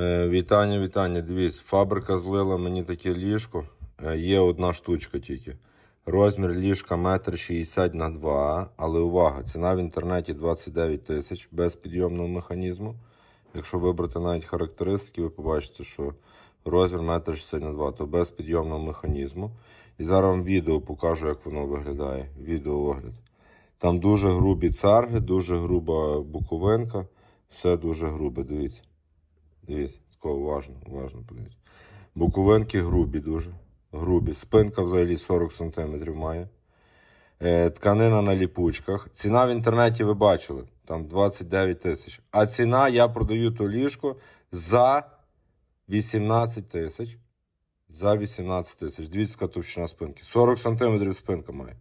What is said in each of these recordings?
Е, вітання, вітання. Дивіться, фабрика злила мені таке ліжко. Е, є одна штучка тільки. Розмір ліжка 1,60 на 2 але увага, ціна в інтернеті 29 тисяч без підйомного механізму. Якщо вибрати навіть характеристики, ви побачите, що розмір 1,60 на 2 то без підйомного механізму. І зараз вам відео покажу, як воно виглядає. Відеоогляд. Там дуже грубі царги, дуже груба буковинка. Все дуже грубе, дивіться. Дивіться, тако уважно, уважно подивіться. Буковинки грубі дуже. Грубі. Спинка взагалі 40 см має. Е, тканина на ліпучках. Ціна в інтернеті ви бачили, там 29 тисяч. А ціна я продаю то ліжко за 18 тисяч. За 18 тисяч. Дивіться, товщина спинки. 40 см спинка має.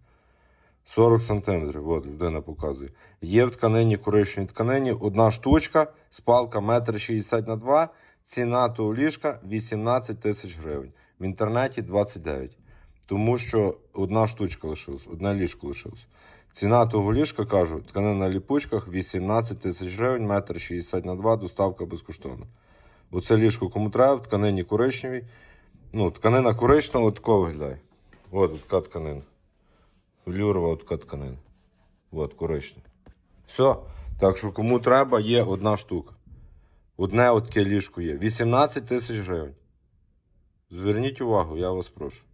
40 см, от людина показує. Є в тканині коричневій тканині одна штучка, спалка 1,60 на 2, ціна того ліжка 18 тисяч гривень. В інтернеті 29. Тому що одна штучка лишилась, одне ліжко лишилось. Ціна того ліжка, кажу, тканина на ліпучках 18 тисяч гривень, 1,60 на 2, доставка безкоштовна. Оце ліжко кому треба, в тканині коричневій. Ну, тканина коричнева, от такого виглядає. От така тканина. Флюрова така тканина. От, коричнева. Все. Так що кому треба, є одна штука. Одне от таке ліжко є. 18 тисяч гривень. Зверніть увагу, я вас прошу.